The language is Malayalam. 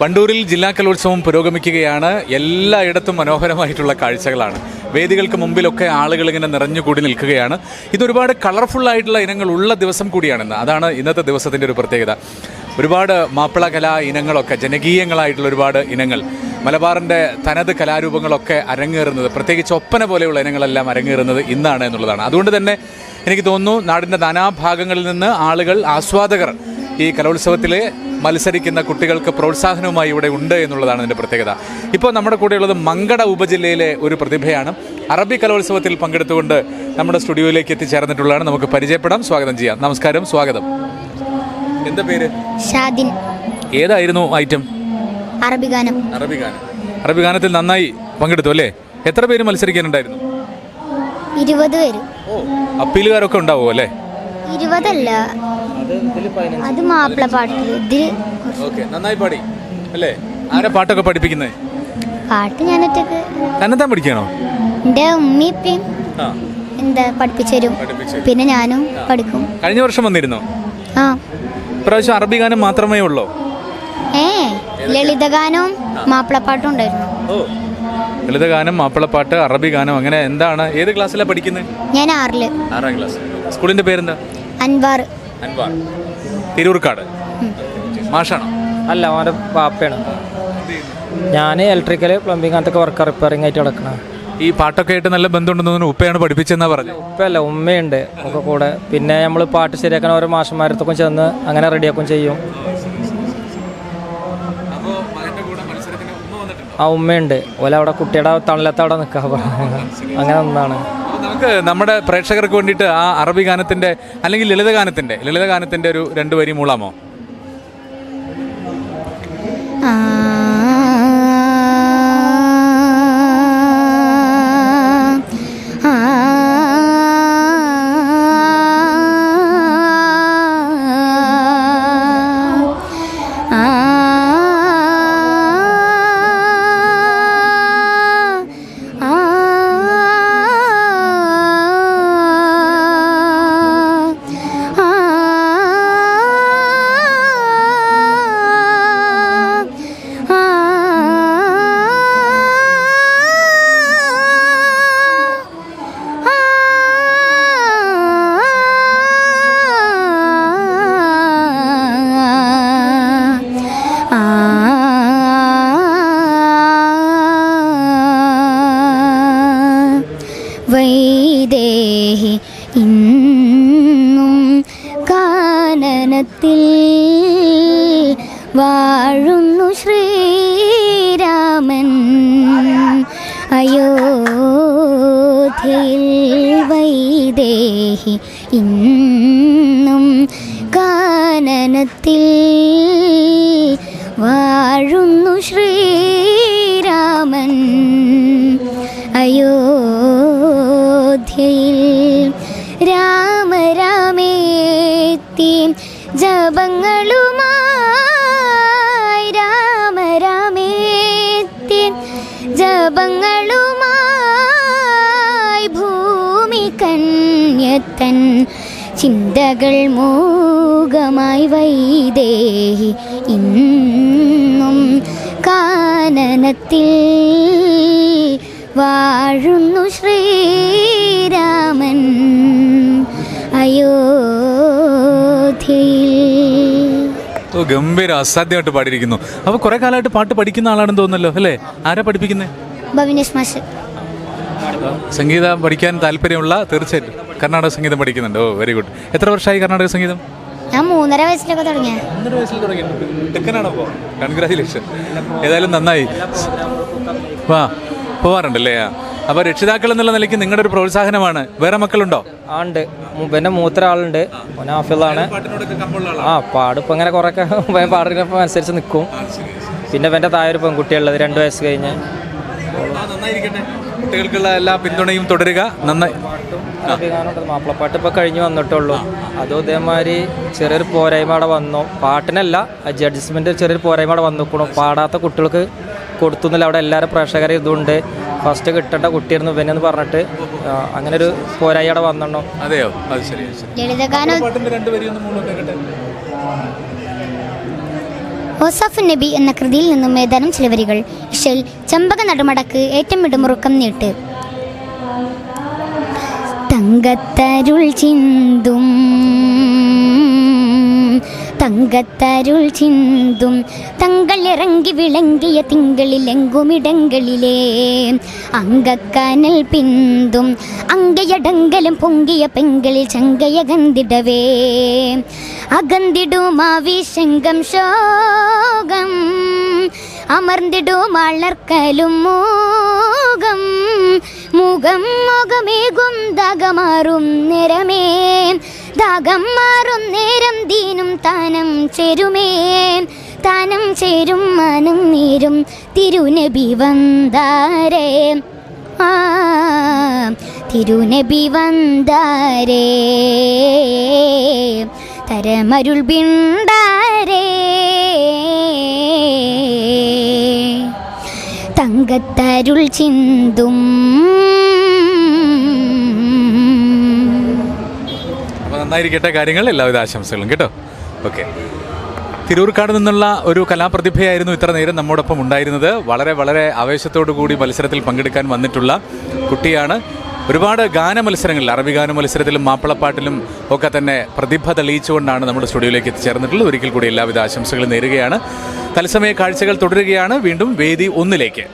വണ്ടൂരിൽ ജില്ലാ കലോത്സവം പുരോഗമിക്കുകയാണ്. എല്ലായിടത്തും മനോഹരമായിട്ടുള്ള കാഴ്ചകളാണ്. വേദികൾക്ക് മുമ്പിലൊക്കെ ആളുകൾ ഇങ്ങനെ നിറഞ്ഞുകൂടി നിൽക്കുകയാണ്. ഇതൊരുപാട് കളർഫുൾ ആയിട്ടുള്ള ഇനങ്ങൾ ഉള്ള ദിവസം കൂടിയാണെന്ന് അതാണ് ഇന്നത്തെ ദിവസത്തിന്റെ ഒരു പ്രത്യേകത. ഒരുപാട് മാപ്പിള കലാ ഇനങ്ങളൊക്കെ ജനകീയങ്ങളായിട്ടുള്ള ഒരുപാട് ഇനങ്ങൾ മലബാറിന്റെ തനത് കലാരൂപങ്ങളൊക്കെ അരങ്ങേറുന്നത് പ്രത്യേകിച്ച് ഒപ്പന പോലെയുള്ള ഇനങ്ങളെല്ലാം അരങ്ങേറുന്നത് ഇന്നാണ് എന്നുള്ളതാണ്. അതുകൊണ്ട് തന്നെ എനിക്ക് തോന്നുന്നു നാടിന്റെ നാനാഭാഗങ്ങളിൽ നിന്ന് ആളുകൾ ആസ്വാദകർ ഈ കലോത്സവത്തിൽ മത്സരിക്കുന്ന കുട്ടികൾക്ക് പ്രോത്സാഹനവുമായി ഇവിടെ ഉണ്ട് എന്നുള്ളതാണ് ഇതിന്റെ പ്രത്യേകത. ഇപ്പോൾ നമ്മുടെ കൂടെയുള്ളത് മങ്കട ഉപജില്ലയിലെ ഒരു പ്രതിഭയാണ്. അറബി കലോത്സവത്തിൽ പങ്കെടുത്തുകൊണ്ട് നമ്മുടെ സ്റ്റുഡിയോയിലേക്ക് എത്തിച്ചേർന്നിട്ടുള്ളതാണ്. നമുക്ക് പരിചയപ്പെടാം. സ്വാഗതം ചെയ്യാം. നമസ്കാരം. സ്വാഗതം. എന്താ പേര്? ഷാദിൻ. ഏതായിരുന്നു ഐറ്റം? അറബി ഗാനം. അറബി ഗാനം. അറബി ഗാനത്തിൽ നന്നായി പങ്കെടുത്തു അല്ലേ? എത്ര പേര് മത്സരിക്കാനുണ്ടായിരുന്നു? ഇരുപത് പേര്. ഓ അപ്പീലുകാരൊക്കെ ഉണ്ടാവുമോ അല്ലേ? ഇരുപതല്ല. അത് മാപ്പിള പാട്ടിൽ ഇതിൽ ഓക്കെ നന്നായി പാടി. അല്ലേ? ആരാ പാട്ടൊക്കെ പഠിപ്പിക്കുന്നത് പാട്ട് ഞാൻ ഒറ്റയ്ക്ക് തന്നെത്താൻ പഠിക്കണോ എന്റെ ഉമ്മയും ആ. എന്താ പഠിപ്പിച്ചു തരും. പിന്നെ ഞാനും പഠിക്കും. കഴിഞ്ഞ വർഷം വന്നിരുന്നോ? ആ. ഇപ്രാവശ്യം അറബി ഗാനം മാത്രമേ ഉള്ളോ? ഏ ലളിതഗാനവും മാപ്പിളപ്പാട്ടും ഉണ്ടായിരുന്നു. ഓ ലളിതഗാനം മാപ്പിളപ്പാട്ട് അറബി ഗാനം അങ്ങനെ എന്താണ്? ഏത് ക്ലാസ്സിലാണ് പഠിക്കുന്നത് ഞാൻ ആറിൽ. ആറാം ക്ലാസ്. സ്കൂളിന്റെ പേരെന്താ? അൻവാർ. അൻവാർ. തിരൂർക്കാട്. മാഷാണോ? അല്ല അവന്റെ പാപ്പയാണ് ഞാൻ ഇലക്ട്രിക്കൽ പ്ലംബിംഗ് അങ്ങനത്തെ വർക്ക് റിപ്പയറിംഗ് ആയിട്ട് കിടക്കണം ഈ പാട്ടൊക്കെ ആയിട്ട് നല്ല ബന്ധമുണ്ടെന്ന് തോന്നുന്നു ഉപ്പയാണ് പഠിപ്പിച്ചെന്നാ പറഞ്ഞു ഉപ്പയല്ല ഉമ്മയുണ്ട് ഒക്കെ കൂടെ. പിന്നെ നമ്മൾ പാട്ട് ശരിയാക്കാൻ ഓരോ മാഷന്മാരത്തൊക്കെ ചെന്ന് അങ്ങനെ റെഡിയാക്കും ചെയ്യും. ആ ഉമ്മയുണ്ട്. ഓല അവിടെ കുട്ടിയുടെ തണലത്ത് അവിടെ നിൽക്കുക അങ്ങനെ ഒന്നാണ് നമുക്ക് നമ്മുടെ പ്രേക്ഷകർക്ക് വേണ്ടിയിട്ട് ആ അറബി ഗാനത്തിന്റെ അല്ലെങ്കിൽ ലളിതഗാനത്തിന്റെ ലളിതഗാനത്തിന്റെ ഒരു രണ്ട് വരി മൂളാമോ? ആ കാനനത്തിൽ വാഴുന്നു ശ്രീരാമൻ. അയോധ്യയിൽ വൈദേഹി ഇന്നും കാനനത്തിൽ വാഴുന്നു ശ്രീരാമൻ. അയോധ്യയിൽ ജപങ്ങളുമായി രാമ രാമേത്യൻ ജപങ്ങളുമായി ഭൂമി കന്യത്തൻ ചിന്തകൾ മൂകമായി വൈദേഹി ഇന്നും കാനനത്തിൽ വാഴുന്നു ശ്രീരാമൻ അയോധ്യയിൽ ഗംഭീരം അസാധ്യമായിട്ട് പാടിയിരിക്കുന്നു. അപ്പൊ കുറെ കാലമായിട്ട് പാട്ട് പഠിക്കുന്ന ആളാണെന്ന് തോന്നുന്നല്ലോ അല്ലേ? ആരാ പഠിപ്പിക്കുന്നത് സംഗീതം പഠിക്കാൻ താല്പര്യമുള്ള തീർച്ചയായിട്ടും കർണാടക സംഗീതം പഠിക്കുന്നുണ്ട്. ഓ വെരി ഗുഡ് എത്ര വർഷമായി കർണാടക സംഗീതം? ഞാൻ മൂന്നര വയസ്സിലൊക്കെ തുടങ്ങിയ. വയസ്സിൽ തുടങ്ങിയിട്ടുണ്ട് ഏതായാലും നന്നായി. വാ പോവാറുണ്ടല്ലേ? അപ്പൊ രക്ഷിതാക്കൾ എന്നുള്ള നിലയ്ക്ക് നിങ്ങളുടെ ഒരു പ്രോത്സാഹനമാണ്. വേറെ മക്കളുണ്ടോ? ആ ഉണ്ട് മു- പിന്നെ മൂത്ര ആളുണ്ട് ആണ് ഹാഫിളാണ് ആ പാടിപ്പോ ഇങ്ങനെ കുറേയൊക്കെ പാടുന്നപ്പോൾ അനുസരിച്ച് നിൽക്കും പിന്നെ എന്റെ താഴെ ഒരു പെൺകുട്ടിയുള്ളത് രണ്ട് വയസ്സ് കഴിഞ്ഞ്. കുട്ടികൾക്കുള്ള എല്ലാ പിന്തുണയും തുടരുക. നന്നായി. ഗാനമുണ്ട് മാപ്പിളപ്പാട്ട് ഇപ്പോൾ കഴിഞ്ഞ് വന്നിട്ടുള്ളൂ. അതും ഇതേമാതിരി ചെറിയൊരു പോരായ്മ അവിടെ വന്നു. പാട്ടിനല്ല ജഡ്ജ്മെന്റ് ചെറിയൊരു പോരായ്മ അവിടെ വന്നിക്കണു പാടാത്ത കുട്ടികൾക്ക് കൊടുത്തുന്നില്ല അവിടെ എല്ലാവരും പ്രേക്ഷകരെ ഇതുണ്ട്. ഫസ്റ്റ് കിട്ടേണ്ട കുട്ടിയായിരുന്നു ഇവനെന്ന് പറഞ്ഞിട്ട് അങ്ങനെ ഒരു പോരായിടെ വന്നെണ്ണോ? അതെയോ? അത് ശരി അത് ലളിതഗാനം പാട്ടിന്റെ രണ്ട് വരി ഒന്ന് മൂന്ന് കേട്ടെ? ഓസാഫ് നബി എന്ന കൃതിയിൽ നിന്നും ഏതാനും ചില വരികൾ. ഇഷയിൽ ചമ്പക നടുമടക്ക് ഏറ്റം ഇടുമുറുക്കം നീട്ട്. തങ്കത്തരുൾ ചിന്തും തങ്കത്തരുൾ ചിന്തും തങ്കൾ ഇറങ്ങി വിളങ്ങിയ തിങ്കളിലെങ്കുമിടങ്ങളിലേ. അങ്കക്കനൽ പിന്തും അങ്കയടങ്കലും പൊങ്കിയ പെങ്കളിൽ ചങ്കയ ഗന്ധിടവേ അകന്തിടുമാവിശങ്കം ശോകം അമർന്നിടും അളർക്കലും മൂകം. മുഖം മുഖമേകും തകമാറും നിറമേ. ദാഗം മാറും നേരം ദീനും താനം ചേരുമേ. താനം ചേരും മനം നേരും തിരുനബി വന്താരേ ആ തിരുനബി വന്താരേ തരമരുൾ ബിണ്ടാരേ തങ്കത്തരുൾ ചിന്തും നന്നായിരിക്കട്ടെ കാര്യങ്ങൾ. എല്ലാവിധ ആശംസകളും കേട്ടോ. ഓക്കെ തിരൂർക്കാട് നിന്നുള്ള ഒരു കലാപ്രതിഭയായിരുന്നു ഇത്ര നേരം നമ്മോടൊപ്പം ഉണ്ടായിരുന്നത്. വളരെ വളരെ ആവേശത്തോടു കൂടി മത്സരത്തിൽ പങ്കെടുക്കാൻ വന്നിട്ടുള്ള കുട്ടിയാണ്. ഒരുപാട് ഗാന മത്സരങ്ങളിൽ അറബി ഗാന മത്സരത്തിലും മാപ്പിളപ്പാട്ടിലും ഒക്കെ തന്നെ പ്രതിഭ തെളിയിച്ചുകൊണ്ടാണ് നമ്മുടെ സ്റ്റുഡിയോയിലേക്ക് എത്തിച്ചേർന്നിട്ടുള്ളത്. ഒരിക്കൽ കൂടി എല്ലാവിധ ആശംസകളും നേരുകയാണ്. തത്സമയ കാഴ്ചകൾ തുടരുകയാണ്. വീണ്ടും വേദി ഒന്നിലേക്ക്.